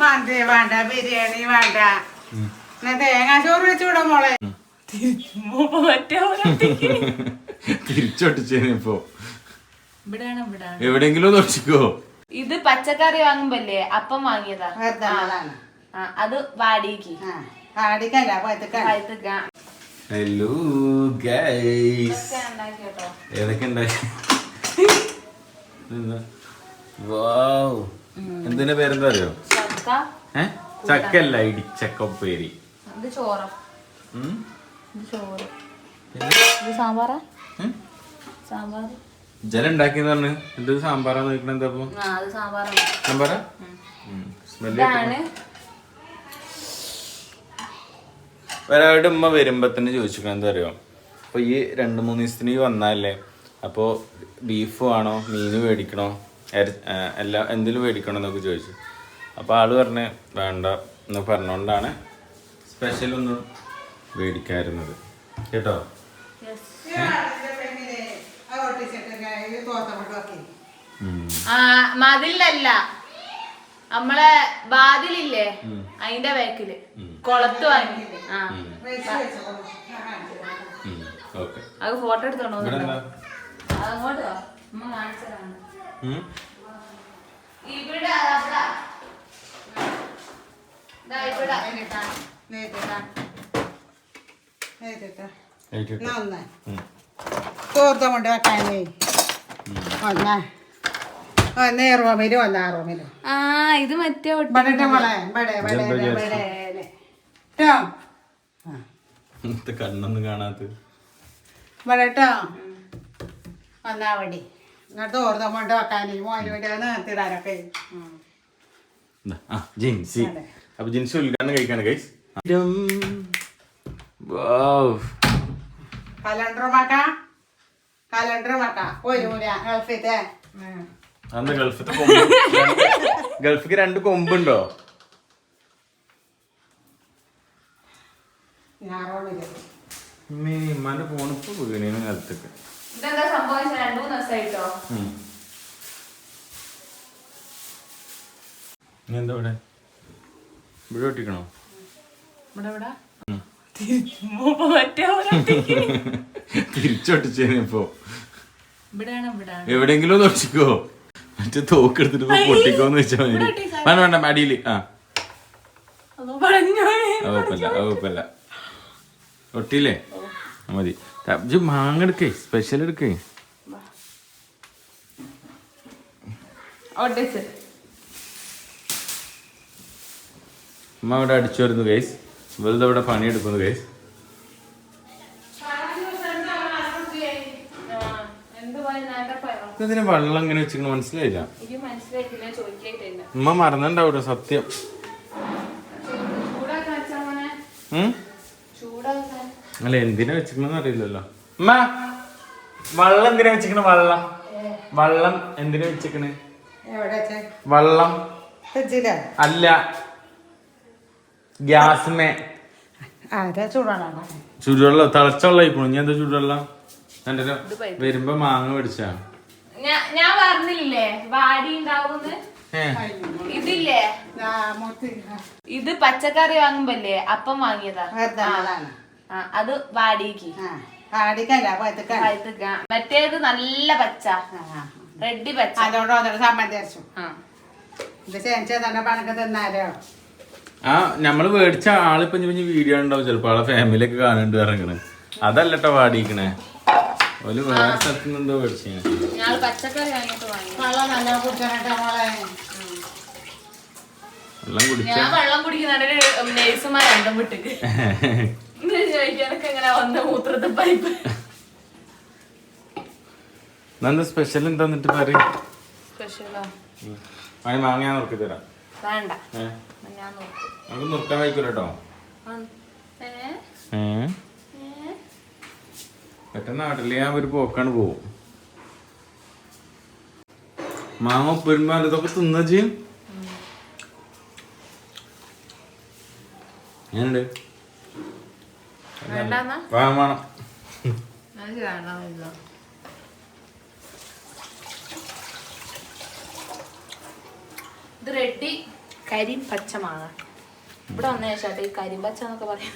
മന്തി വേണ്ട ബിരിയാണി വേണ്ട. തേങ്ങാ ചോറ് വെച്ചുവിടാ മോളെ? എവിടെങ്കിലും ഒട്ടിക്കോ. ഇത് പച്ചക്കറി വാങ്ങുമ്പല്ലേ അപ്പം വാങ്ങിയതാ. അത് വാടിക്ക്. പഴുത്തക്ക. ഹലോ ഗൈസ് ഏതൊക്കെ ഉണ്ടാക്കി? വാവ് എന്തിന്റെ പേരെന്താ അറിയോ? ചക്കല്ല ഇടിച്ചക്കൊപ്പേരി ഇത് ചോറ്. ഉം? ഇത് ചോറ്? ഇത് സാമ്പാറാ? സാമ്പാർ ജല ഉണ്ടാക്കിയെന്ന് പറഞ്ഞു. എന്ത് സാമ്പാറാന്ന് നോക്കണ എന്താ സാമ്പാറാ. സ്മെല്ല് ഒരാളുടെ ഉമ്മ വരുമ്പോ തന്നെ ചോദിച്ചിരിക്കണം എന്താ അറിയോ? അപ്പൊ ഈ രണ്ട് മൂന്ന് ദിവസത്തിന് വന്നാലേ അപ്പോ ബീഫ് വേണോ? മീന് മേടിക്കണോ? എല്ലാ എന്തിലും മേടിക്കണോ എന്നൊക്കെ ചോദിച്ചു. അപ്പൊ ആൾ പറഞ്ഞ് വേണ്ട എന്ന് പറഞ്ഞോണ്ടാണ് സ്പെഷ്യൽ ഒന്നും മേടിക്കായിരുന്നത് കേട്ടോ? മതിലല്ല. നമ്മളെ വാതിലില്ലേ? അതിന്റെ ബാക്കിൽ. കൊളത്ത് വാങ്ങി. ആ. ഉം. ഓക്കെ. അത് ഫോട്ടോ എടുത്തോണ്ടോ അങ്ങോട്ടോ? ഇവിടെ ഉം. ചോർത്ത കൊണ്ട് വെക്കാനേ ഒന്നാ ഒന്നേ റൂമിലും ഒന്നാ റൂമിലും ആ ഇത് മറ്റേ ഇവിടെ മോളെ ഇവിടെ ഇതെന്താ ഇവിടെ കേട്ടോ കണ്ണൊന്നും കാണാത്ത വരട്ടോ ഒന്നാ വടി. എന്നിട്ട് ഓർത്തം കൊണ്ട് വെക്കാനേ മോനോട് നിർത്തിടാനൊക്കെ. ജിൻസി. അപ്പൊ ജിൻസി ഉദ്ഘാടനം കഴിക്കാണ് ഗൈസ് വാവ്. കലണ്ടർ മക്ക ഒരു മുല ഗൾഫിത്തെ. അന്ന് ഗൾഫത്തെ കൊമ്പ്? ഗൾഫിക്ക് രണ്ട് കൊമ്പുണ്ടോ? ഇമ്മാന്റെ ഫോണിപ്പോ ഇപ്പൊ നിലത്തേക്ക് ഇതെന്താ സംഭവിച്ച രണ്ടു മൂന്ന് ദിവസമായിട്ടോ? എന്താ ഇവിടെ? ഇവിടെ ഒട്ടിക്കണോ ഇവിടെ ഇവിടെ ഇവിടെയാണ്? ഇവിടെയാണ് എവിടെങ്കിലും ഒന്ന് ഒട്ടിക്കോ. മറ്റേ തോക്ക് എടുത്തിട്ട് ഇപ്പൊ പൊട്ടിക്കോന്ന് വെച്ചാ മതി. വേണ്ട വേണ്ട മടിയിൽ ആ. കുഴപ്പമില്ല കുഴപ്പമില്ല. ഒട്ടിയില്ലേ? മതി. ഇജ്ജ് മാങ്ങ എടുക്കേ സ്പെഷ്യൽ എടുക്കേ. ഒട്ടിച്ച്. അമ്മ അവിടെ അടിച്ചു വരുന്നു ഗൈസ് വെറുതെ അവിടെ പണിയെടുക്കുന്നു ഗൈസ് ഇതിന് വെള്ളം ഇങ്ങനെ വെച്ചിട്ട് മനസ്സിലായില്ല. ഉമ്മ മറന്നുണ്ടാവും സത്യം? അല്ല എന്തിനാ വെച്ചിക്കണെന്ന് അറിയില്ലല്ലോ. ഉമ്മ വെള്ളം എന്തിനാ വെച്ചിക്കണ വെള്ളം. വെള്ളം എന്തിനാ വെച്ചിക്കണേ വെള്ളം. അല്ല. ഗ്യാസ്മേ. ആരാ ചൂടാണോ? ചൂടുവെള്ളം തിളച്ച വെള്ളം ഞാൻ എന്താ ചൂടുവെള്ളം? എന്റെ വരുമ്പോ മാങ്ങ പിടിച്ചാ ഞാൻ പറഞ്ഞില്ലേ വാടി ഉണ്ടാവുന്ന് ഏ. ഇതില്ലേ? ഇത് പച്ചക്കറി വാങ്ങുമ്പല്ലേ അപ്പം വാങ്ങിയതാ. അത് വാടിക്ക് മറ്റേത് നല്ല പച്ച. റെഡി പച്ച. അതോട് ഒന്നര സമ്മതി അരച്ചു ആ. ഇത് ചേഞ്ച് തന്നെ പണക്ക് തിന്നാലോ. ആ നമ്മൾ മേടിച്ച ആളിപ്പൊ ഇനി വീഡിയോ ഉണ്ടാവും ചിലപ്പോ ആളെ ഫാമിലി ഒക്കെ കാണുന്നുണ്ട് അതല്ല അതല്ലട്ടോ വാടിക്കണേ. ഒരു വേറെ സ്ഥലത്ത് നിന്നുണ്ടോ മേടിച്ചേ വെള്ളം കുടിച്ച? ഞാൻ വെള്ളം കുടിക്കുന്നുണ്ട് നേഴ്സുമാർ രണ്ടും വിട്ടിക്ക് ചോദിക്കാനൊക്കെ വന്ന മൂത്രത്തെ പൈപ്പ്. എന്താ സ്പെഷ്യൽ എന്താന്നിട്ട് പറയും? സ്പെഷ്യലോ മാങ്ങ ഞാൻ നോക്കി തരാം. വേണ്ട. ഞാൻ നോക്കും. നമുക്ക് നിർത്താൻ വയ്ക്കൂല കേട്ടോ? പെട്ടെന്ന് നാട്ടിൽ ഞാൻ ഒരു പോക്കാണ് പോവും. മാങ്ങ ഉപ്പരുമ്പോ ഇതൊക്കെ തിന്ന ചെയ്യും ഞാനുണ്ട് വേണം വേണം എനിക്ക് വേണ്ട ഇത് റെഡി കരിം പച്ചമാണ്. മാങ്ങ ഇവിടെ വന്ന ശേഷം ഈ കരിമ്പച്ച എന്നൊക്കെ പറയാം.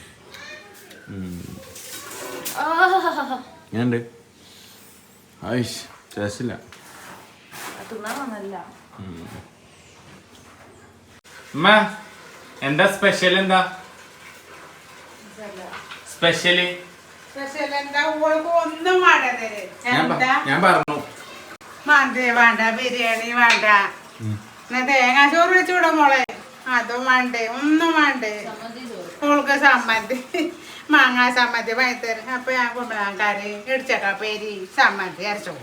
എന്താ സ്പെഷ്യൽ എന്താ? സ്പെഷ്യൽ ഞാൻ ഞാൻ പറഞ്ഞു. മന്തി വേണ്ട ബിരിയാണി വേണ്ട. എന്നാ തേങ്ങാ ചോറ് വെച്ചുവിടാ മോളെ? അതും വേണ്ടേ ഒന്നും വേണ്ടേ. മോൾക്ക് സമ്മതി. മാങ്ങാ സമ്മതി വൈത്തരും അപ്പൊ ഞാൻ കുമ്പളാൻ കറി ഇടിച്ചക്ക പേരി സമ്മതി അരച്ചു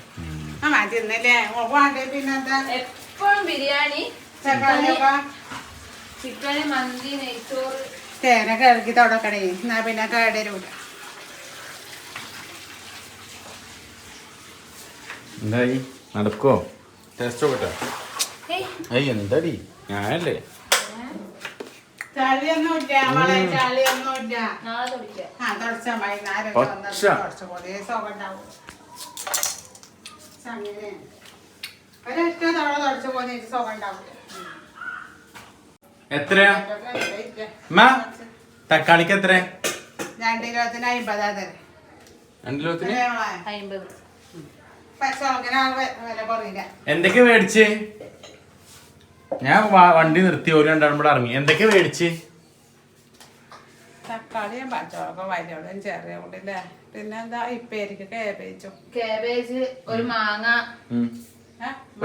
ആ മതി ഇന്നല്ലേ ഓൾക്ക് വേണ്ടേ പിന്നെന്താ? എപ്പോഴും ബിരിയാണി ചിക്കന് മന്തി നെയ്ച്ചോറ്. തേന കഴുകി തുടക്കണേ. എന്നാ പിന്നെ കേടരൂല എന്തായി? നടക്കോ ടേസ്റ്റ് നോക്കട്ടെ. എന്താടി? ഞാനല്ലേ. ഒരൊറ്റ തവണ തുടച്ച പോലെ സുഖം ഉണ്ടാവില്ല എത്രയാ? അമ്മ തക്കാളിക്ക് എത്ര രണ്ട് ഇരുപത്തിന് അമ്പതാ തരാം രണ്ട് കിലോത്തിന് എന്തൊക്കെ മേടിച്ച്? ഞാൻ വണ്ടി നിർത്തി ഒരു രണ്ടാളും കൂടെ ഇറങ്ങി. എന്തൊക്കെ മേടിച്ച്? തക്കാളിയും പച്ചമുളകും വലിയോളും ചെറിയ ഉള്ളില്ലേ പിന്നെ എന്താ ഇപ്പേരിക്ക് കേബേജും കേബേജ് ഒരു മാങ്ങ.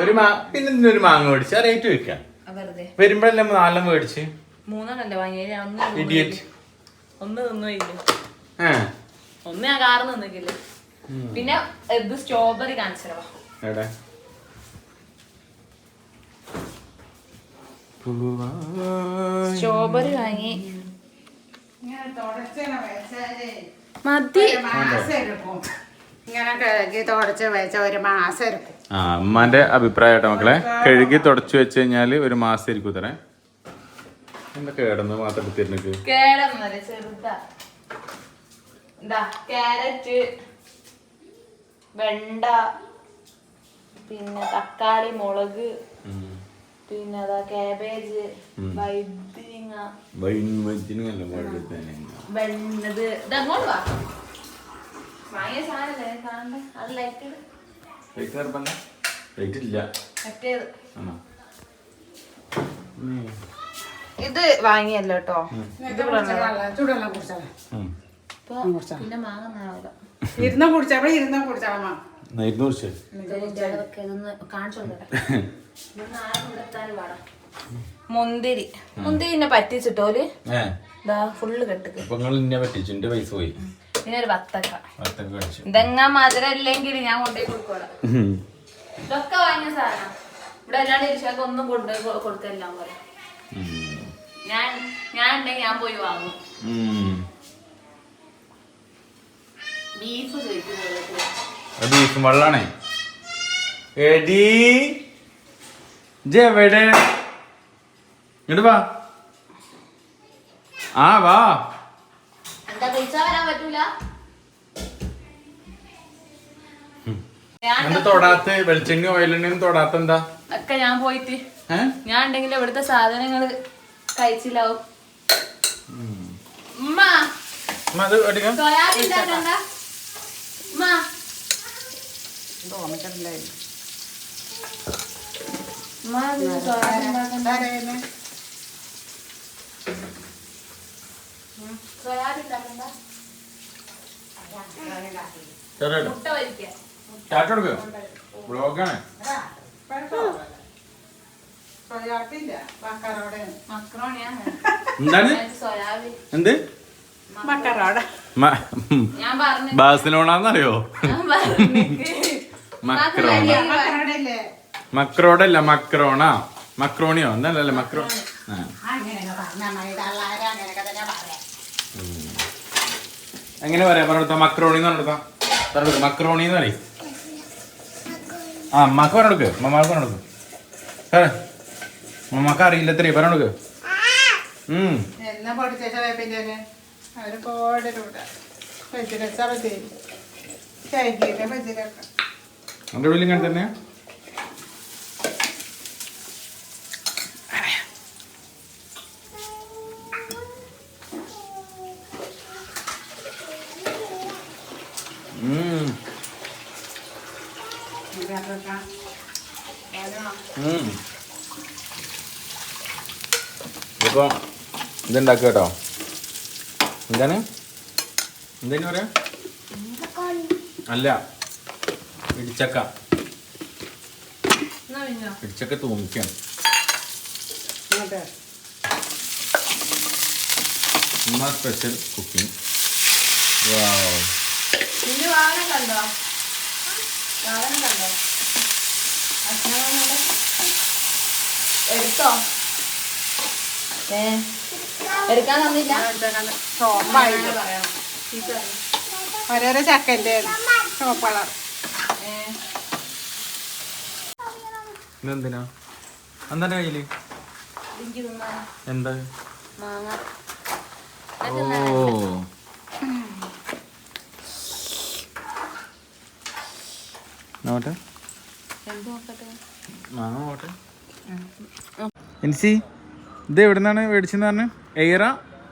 ഒരു മാ പിന്നെ ഒരു മാങ്ങ മേടിച്ച്. റേറ്റ് വെക്കാം വരുമ്പോഴല്ലേ നാലെണ്ണം മേടിച്ച്? മൂന്നെണ്ണല്ലേ വാങ്ങിയത്? ഞാൻ ഒന്ന് തിന്നില്ല ആ ഒന്ന് ഞാൻ കാറ് നിന്നിക്കില്ല പിന്നെ ഇത് സ്ട്രോബെറി കാണിച്ചോ മാസം വാങ്ങി ആ അമ്മാന്റെ അഭിപ്രായം കേട്ടോ മക്കളെ കഴുകി തുടച്ചു വെച്ച് കഴിഞ്ഞാൽ ഒരു മാസം ഇരിക്കും തരേ എന്താ കേടന്ന് മാത്രം എടുത്തിരുന്നു ക്യാരറ്റ് വെണ്ട പിന്നെ തക്കാളി മുളക്. പിന്നെ അതാ കാബേജ് വൈദ്യങ്ങ വെജിനല്ല വെണ്ണത് ഇത് അങ്ങോട്ട് വാ. വാങ്ങിയ സാധനല്ലേ കാണണ്ടേ. അത് ലൈറ്റ് വെയിറ്റ് ഇല്ല. മറ്റേത് ആണോ? ഇത് വാങ്ങിയല്ലോ കേട്ടോ കുടിച്ച പിന്നെ മാങ്ങ ഇരുന്ന് കുടിച്ചപ്പോ ഇരുന്ന് കുടിച്ചാൽ എന്നാ ഇരുന്നൂറ് ശരി പാടാ. മുന്തിരി. എന്നെ പറ്റിച്ചിട്ടോൽ? ഫുള്ള് കെട്ടുക്ക്. അപ്പൊ നിങ്ങൾ ഇന്നെ പറ്റിച്ചു എന്റെ പൈസ പോയി. പിന്നെ ഒരു വത്തക്ക. വത്തക്ക കഴിച്ചു ഇതെങ്ങാ മധുരം ഇല്ലെങ്കിൽ ഞാൻ കൊണ്ടുപോയി കൊടുക്കോളാം ഇതൊക്കെ വാങ്ങിയ സാധനം. ഇവിടെ അല്ലാണ്ട് ഇരിച്ചാൽ ഒന്നും കൊണ്ടുപോയി കൊടുത്തെല്ലാം പോലെ ഞാൻ ഞാൻ ഉണ്ടെങ്കിൽ ഞാൻ പോയി വാങ്ങും. ബീഫ് ചോദിക്കുന്നത് ബീഫും വെള്ളാണേ എടി എവിടെ? ഇങ്ങോട്ട് വാ. ആ വാ. തൊടാത്ത? വെളിച്ചെണ്ണ ഓയിലെണ്ണയും തൊടാത്ത എന്താ? ഒക്കെ ഞാൻ പോയിട്ട്. ഞാൻ ഉണ്ടെങ്കിൽ ഇവിടുത്തെ സാധനങ്ങൾ കഴിച്ചില്ലാവും ഉമ്മ. അത് അടിക്കാം സോയാബീൻ ഉണ്ടാക്കണ്ട ഉമ്മ തോന്നിട്ടുണ്ടായിരുന്നു ഉമ്മ ഇത് കൊടുക്കോ. ബ്ലോഗാണ്. എന്താണ്? എന്ത്? മക്കറോടെ മക്രോണ. മക്രോഡല്ല മക്രോണ. മക്രോണിയോ? എന്നല്ലേ മക്രോ എങ്ങനെ പറയാ? പറഞ്ഞെടുത്ത മക്രോണി എന്ന് പറഞ്ഞെടുത്ത പറഞ്ഞെടുക്ക മക്രോണി എന്ന് പറയും. ആ അമ്മയ്ക്ക് പറഞ്ഞെടുക്ക് മമ്മക്ക് പറഞ്ഞെടുക്ക് മമ്മക്ക് അറിയില്ല എത്രയും പറഞ്ഞെടുക്ക് എന്നെ പഠിച്ച പിന്നെ അവർ കോടിലൂടെ വെച്ചിട്ട് മതി കൈകീരെ വെച്ചിട്ടൊക്കെ അതിന്റെ ഉള്ളിൽ ഇങ്ങനെ തന്നെ. ഇപ്പോൾ ഇതുണ്ടാക്കുക കേട്ടോ. എന്താണ്? എന്താണ് പറയാ? അല്ല. ഇടിച്ചക്ക. ഇടിച്ചക്ക തൂമിക്കാണ് ഉമ്മ സ്പെഷ്യൽ കുക്കിംഗ് കണ്ടോ? കണ്ടോ? അച്ഛനോടെ എടുത്തോ? ഏ എടുക്കാൻ തന്നില്ല? ഓരോരോ ചക്കന്റെ ചോപ്പ് കളർ ഇതെന്തിനാ? എന്താ കയ്യിൽ? എന്താ? ഓ. നോട്ടെ മാങ്ങ നോട്ടെ എൻസി ഇത് എവിടെ നിന്നാണ് മേടിച്ചെന്ന് പറഞ്ഞു? എയറ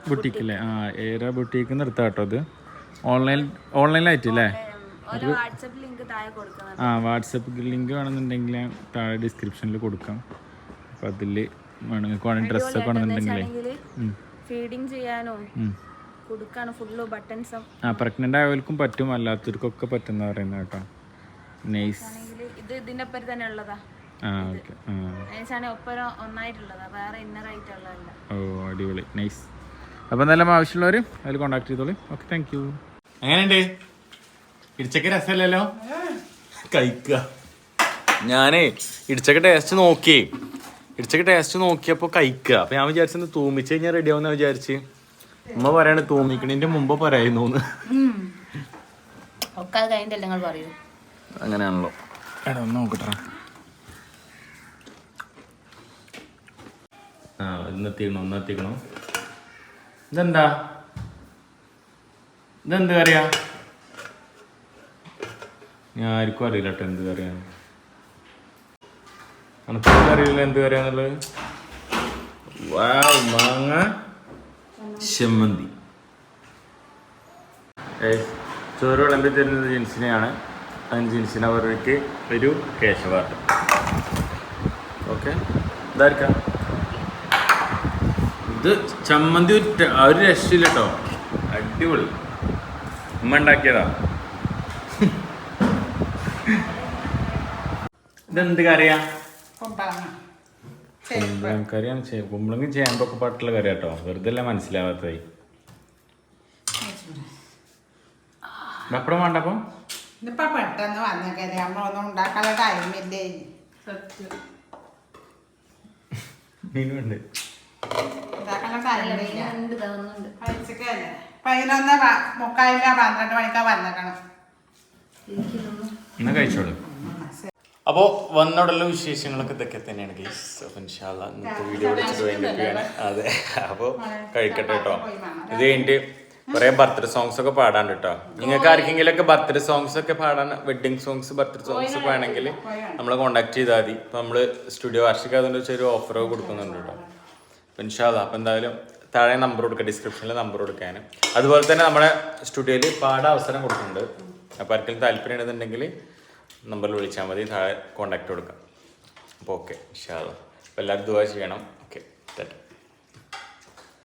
ബുട്ടീക്ക് അല്ലേ? ആ എയറ ബുട്ടീക്ക് നിർത്താം കേട്ടോ ഇത്. ഓൺലൈൻ ഓൺലൈനിലായിട്ട് അല്ലേ ഒരു ലിങ്ക് താഴെ കൊടുക്കുന്നത് ആ വാട്സപ്പ് ലിങ്ക് വേണമെന്നുണ്ടെങ്കിൽ താഴെ ഡിസ്ക്രിപ്ഷനിൽ കൊടുക്കാം. അപ്പം അതിൽ വേണമെങ്കിൽ വേണമെങ്കിൽ ഡ്രസ്സൊക്കെ വേണമെന്നുണ്ടെങ്കിൽ ഫീഡിങ് ചെയ്യാനും ഫുള്ള് ബട്ടൺസും ആ പ്രഗ്നന്റ് ആയവർക്കും പറ്റും അല്ലാത്തവർക്കൊക്കെ പറ്റുന്ന പറയുന്നത് കേട്ടോ. നൈസ് ഇത് ഒപ്പം തന്നെ ഉള്ളതാ. ആ ഓക്കെ. ഓ അടിപൊളി. നൈസ് അപ്പോൾ എന്തായാലും ആവശ്യമുള്ളവർ അതിൽ കോൺടാക്ട് ചെയ്തോളി. ഓക്കെ താങ്ക് യു എങ്ങനെയുണ്ട്? ഇടിച്ചക്ക രസമല്ലല്ലോ? കഴിക്കുക ഞാനേ ഇടിച്ചക്ക ടേസ്റ്റ് നോക്കി. ഇടിച്ചക്ക ടേസ്റ്റ് നോക്കിയപ്പോൾ കഴിക്കുക അപ്പം ഞാൻ വിചാരിച്ചത് തൂമിച്ച് കഴിഞ്ഞാൽ റെഡി ആവുന്ന വിചാരിച്ച്. ഉമ്മ പറയാണ് തൂമിക്കണിന്റെ മുമ്പ് പറയുന്നു അങ്ങനെയാണല്ലോ. എടാ ഒന്ന് നോക്കട്ടെ ആ ഇതെന്താ? ഇതെന്ത് കറിയാ? ഞാൻ ആർക്കും അറിയില്ല കേട്ടോ എന്ത് കറിയാണ് അനക്കൊന്നും അറിയില്ല എന്ത് കറിയാന്നുള്ളത്? മാങ്ങ ചെമ്മന്തി. ചോറ് വിളമ്പി തരുന്നത് ജിൻസിനെയാണ്. അതിന് ജിൻസിനെ അവർക്ക് ഒരു കേശവാട്ട് ഓക്കെ ഇതായിരിക്കാം. ഇത് ചമ്മന്തി ഒരു രക്ഷയില്ല കേട്ടോ. അടിപൊളി. ഉമ്മ ഉണ്ടാക്കിയതാ. ഇതെന്ത് കറിയാ? കുമ്പളങ്ങ. കുമ്പളം കറിയാണ് ചേ- കുമ്പളങ്ങി ചേമ്പൊക്കെ പാട്ടുള്ള കറി കേട്ടോ വെറുതെ അല്ല മനസ്സിലാവാത്തതായി പപ്പടം വേണ്ടപ്പം ഇതിപ്പോ പെട്ടെന്ന് വന്നേക്കല്ലേ നമ്മളൊന്നും ഉണ്ടാക്കാനുള്ള ടൈമില്ലേ മീനുണ്ട്. ഉണ്ടാക്കാനുള്ള ടൈമില്ല ഉണ്ട് തോന്നുന്നുണ്ട് പൈസക്കല്ലേ? പതിനൊന്ന് മുക്കാലിന് മുക്കാലില്ല പന്ത്രണ്ട് മണിക്കാ വന്നേക്കണം എന്നാ കഴിച്ചോളൂ. അപ്പോൾ വന്നോടുള്ള വിശേഷങ്ങളൊക്കെ ഇതൊക്കെ തന്നെയാണ് ഗൈസ് ഇൻഷാല്ല ഇന്നത്തെ വീഡിയോ വിളിച്ചിട്ട് അതെ അപ്പോൾ കഴിക്കട്ടെ കേട്ടോ. ഇത് കഴിഞ്ഞിട്ട് കുറേ ബർത്ത്ഡേ സോങ്സ് ഒക്കെ പാടാണ്ട് കേട്ടോ. നിങ്ങൾക്ക് ആർക്കെങ്കിലും ഒക്കെ ബർത്ത്ഡേ സോങ്സ് ഒക്കെ പാടാൻ വെഡിങ് സോങ്സ് ബർത്ത്ഡേ സോങ്സ് ഒക്കെ വേണമെങ്കിൽ നമ്മളെ കോൺടാക്ട് ചെയ്താൽ മതി. ഇപ്പൊ നമ്മൾ സ്റ്റുഡിയോ വാർഷിക അതിന്റെ ചെറിയ ഓഫറൊക്കെ കൊടുക്കുന്നുണ്ട് കേട്ടോ. അപ്പോൾ ഇൻഷാല്ല അപ്പോൾ എന്തായാലും താഴെ നമ്പർ കൊടുക്കുക ഡിസ്ക്രിപ്ഷനിൽ നമ്പർ കൊടുക്കാൻ. അതുപോലെ തന്നെ നമ്മുടെ സ്റ്റുഡിയോയിൽ പാടാൻ അവസരം കൊടുക്കുന്നുണ്ട്. അപ്പോൾ ആർക്കെങ്കിലും താല്പര്യം ഉണ്ടെന്നുണ്ടെങ്കിൽ നമ്പറിൽ വിളിച്ചാൽ മതി താഴെ കോണ്ടാക്ട് കൊടുക്കാം. അപ്പോൾ ഓക്കെ ഇൻഷാല്ല അപ്പോൾ എല്ലാവരും ദുവാ ചെയ്യണം. ഓക്കെ